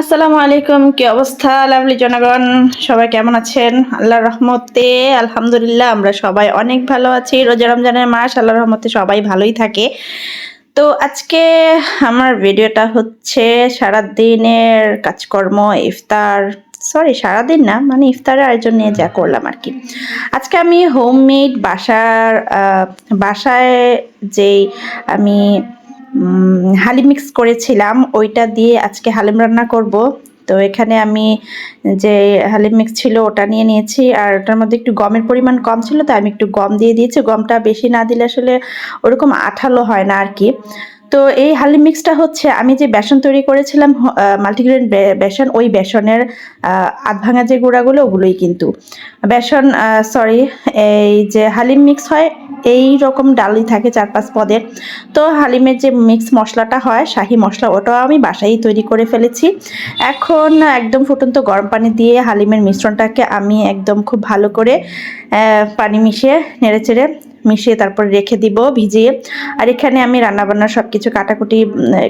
আসসালামু আলাইকুম, কি অবস্থা লাভলি জনগণ? সবাই কেমন আছেন? আল্লাহর রহমতে, আলহামদুলিল্লাহ, আমরা সবাই অনেক ভালো আছি। রোজা রমজানের মাস, আল্লাহর রহমতে সবাই ভালোই থাকে। তো আজকে আমার ভিডিওটা হচ্ছে সারা দিনের কাজকর্ম, ইফতার সরি সারাদিন না মানে ইফতারের আয়োজন নিয়ে যা করলাম আর কি। আজকে আমি হোমমেড বাসার বাসায় যেই আমি হালিম মিক্স করেছিলাম। ওইটা দিয়ে আজকে হালিম রান্না করব। তো এখানে আমি যে হালিম মিক্স ছিল ওটা নিয়ে নিয়েছি। আর ওটার মধ্যে একটু গমের পরিমাণ কম ছিল, তাই আমি একটু গম দিয়ে দিয়েছি। গমটা বেশি না দিলে আসলে ওরকম আঠালো হয় না আর কি। তো এই হালিম মিক্সটা হচ্ছে, আমি যে বেসন তৈরি করেছিলাম মাল্টিগ্রেন বেসন, ওই বেসনের আধ ভাঙা যে গুঁড়াগুলো, ওগুলোই কিন্তু। বেসন সরি এই যে হালিম মিক্স হয়, এই রকম ডালই থাকে চার পাঁচ পদের তো হালিমের যে মিক্স মশলাটা হয়, শাহি মশলা, ওটাও আমি বাসায় তৈরি করে ফেলেছি। এখন একদম ফুটন্ত গরম পানি দিয়ে হালিমের মিশ্রণটাকে আমি একদম খুব ভালো করে পানি মিশিয়ে নেড়েচেড়ে মিশিয়ে তারপর রেখে দিব, ভিজিয়ে। আর এখানে আমি রান্নাবান্না সব কিছু কাটাকুটি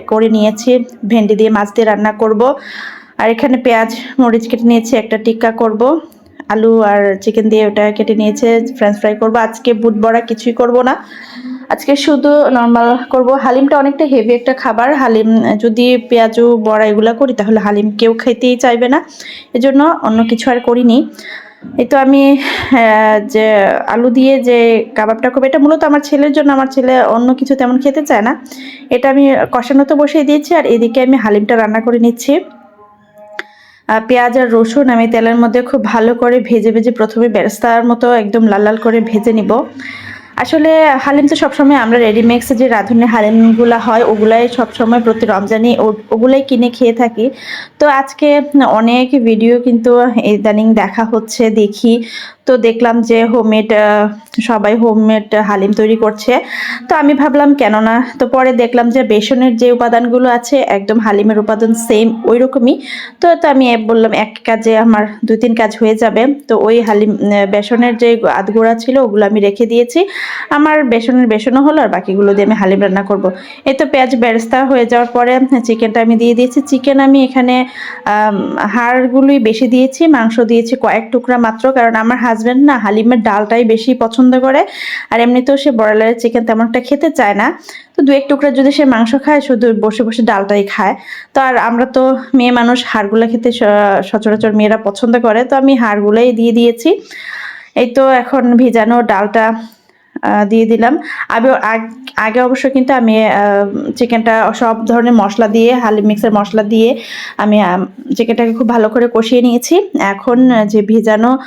করে নিয়েছি। ভেন্ডি দিয়ে মাছ দিয়ে রান্না করব। আর এখানে পেঁয়াজ, মরিচ কেটে নিয়েছি, একটা টিক্কা করব। আলু আর চিকেন দিয়ে ওটা কেটে নিয়েছে ফ্রেঞ্চ ফ্রাই করব। আজকে বুট বড়া কিছুই করব না। আজকে শুধু নর্মাল করব। হালিমটা অনেকটা হেভি একটা খাবার। হালিম, যদি পেঁয়াজু, বড়া এগুলো করি, তাহলে হালিম কেউ খেতেই চাইবে না। এজন্য অন্য কিছু আর করিনি। এই তো আমি যে আলু দিয়ে যে কাবাবটা করব, এটা মূলত আমার ছেলের জন্য, আমার ছেলে অন্য কিছু তেমন খেতে চায় না। এটা আমি কষানো তো বসিয়ে দিয়েছি, আর এদিকে আমি হালিমটা রান্না করে নিচ্ছি। পেঁয়াজ আর রসুন আমি তেলের মধ্যে খুব ভালো করে ভেজে ভেজে প্রথমে বেরেস্তার মতো একদম লাল লাল করে ভেজে নিব। আসলে হালিম তো সবসময় আমরা রেডিমেক্স যে রাঁধুনি হালিমগুলো হয়, ওগুলাই সবসময় প্রতি রমজানি ওগুলাই কিনে খেয়ে থাকি। তো আজকে অনেক ভিডিও কিন্তু ইদানিং দেখা হচ্ছে, দেখি। তো দেখলাম যে হোমমেড সবাই হোমমেড হালিম তৈরি করছে। তো আমি ভাবলাম, কেন না? তো পরে দেখলাম যে বেসনের যে উপাদানগুলো আছে, একদম হালিমের উপাদান সেম ওই রকমই তো তো আমি বললাম, এক কাজে আমার দুই তিন কাজ হয়ে যাবে। তো ওই হালিম বেসনের যে আধগোড়া ছিল, ওগুলো আমি রেখে দিয়েছি। আমার বেসনের বেসনও হলো, আর বাকিগুলো দিয়ে আমি হালিম রান্না করব। এই তো পেঁয়াজ বেরেস্তা হয়ে যাওয়ার পরে চিকেনটা আমি দিয়ে দিয়েছি। চিকেন আমি এখানে হাড়গুলোই বেশি দিয়েছি, মাংস দিয়েছি কয়েক টুকরা মাত্র, কারণ আমার হাজব্যান্ড না, হালিমের ডালটাই বেশি পছন্দ করে। আর এমনিতেও সে ব্রয়লারের চিকেন তেমনটা খেতে চায় না। তো দু এক টুকরা যদি সে মাংস খায়, শুধু বসে বসে ডালটাই খায়। তো আর আমরা তো মেয়ে মানুষ, হাড়গুলো খেতে সচরাচর মেয়েরা পছন্দ করে। তো আমি হাড়গুলোই দিয়ে দিয়েছি। এই তো এখন ভিজানো ডালটা দিয়ে দিলাম। আগে আগ- অবশ্য কিন্তু আমি চিকেনটা সব ধরনের মশলা দিয়ে হালিম মিক্সের মশলা দিয়ে আমি চিকেনটাকে খুব ভালো করে কষিয়ে নিয়েছি। এখন যে ভিজানো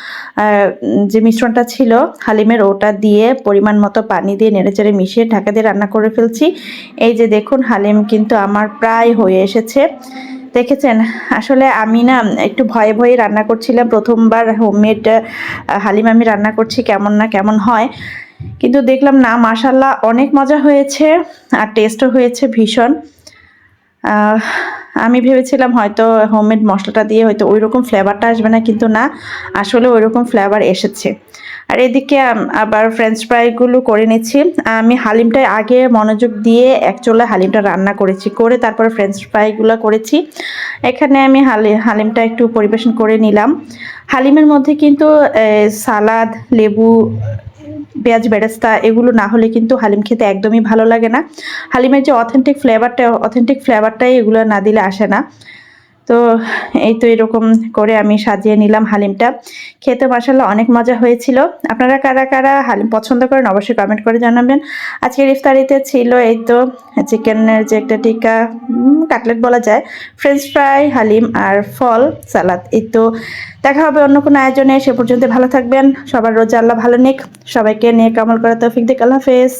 যে মিশ্রণটা ছিল, হালিমের, ওটা দিয়ে পরিমাণ মতো পানি দিয়ে নেড়েচেড়ে মিশিয়ে ঢাকা দিয়ে রান্না করে ফেলছি। এই যে দেখুন, হালিম কিন্তু আমার প্রায় হয়ে এসেছে। দেখেছেন? আসলে আমি না একটু ভয়ে ভয়ে রান্না করছিলাম। প্রথমবার হোমমেড হালিম আমি রান্না করছি কেমন না কেমন হয়। কিন্তু দেখলাম না মাশাল্লাহ অনেক মজা হয়েছে আর টেস্টও হয়েছে ভীষণ। আমি ভেবেছিলাম হয়তো হোমমেড মশলাটা দিয়ে হয়তো ওই রকম ফ্লেভারটা আসবে না, কিন্তু না, আসলে ওই রকম ফ্লেভার এসেছে। আর এদিকে আবার ফ্রেঞ্চ ফ্রাইগুলো করে নিচ্ছি। আমি হালিমটায় আগে মনোযোগ দিয়ে এক চুলা হালিমটা রান্না করেছি, করে তারপরে ফ্রেঞ্চ ফ্রাইগুলো করেছি। এখানে আমি হালি, হালিমটা একটু পরিবেশন করে নিলাম। হালিমের মধ্যে কিন্তু সালাদ, লেবু পেঁয়াজ, বেরেস্তা এগুলো না হলে কিন্তু হালিম খেতে একদমই ভালো লাগে না। হালিমের যে অথেন্টিক ফ্লেভারটা অথেন্টিক ফ্লেভারটাই এগুলো না দিলে আসে না। তো এই তো এরকম করে আমি সাজিয়ে নিলাম হালিমটা। খেতে মাসাল্লাহ অনেক মজা হয়েছিল। আপনারা কারা কারা হালিম পছন্দ করেন অবশ্যই কমেন্ট করে জানাবেন। আজকের ইফতারিতে ছিল এই তো চিকেনের যে একটা টিকা কাটলেট বলা যায় ফ্রেঞ্চ ফ্রাই হালিম আর ফল, সালাদ। এই তো দেখা হবে অন্য কোনো আয়োজনে, সে পর্যন্ত ভালো থাকবেন। সবার রোজা আল্লাহ ভালো নিক। সবাইকে নিয়ে কামল করা তৌফিক দিক। আল্লাহ হাফেজ।